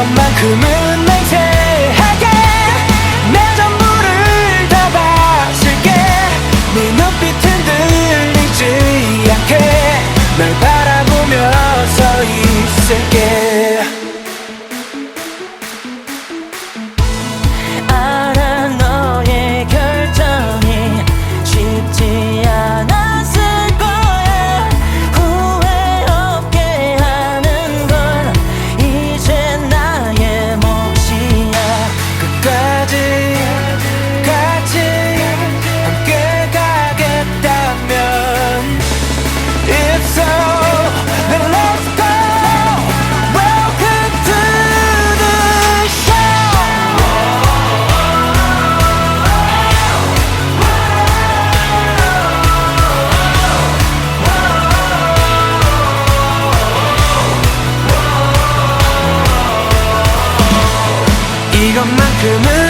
이것만큼은 맹세하게 이것만큼은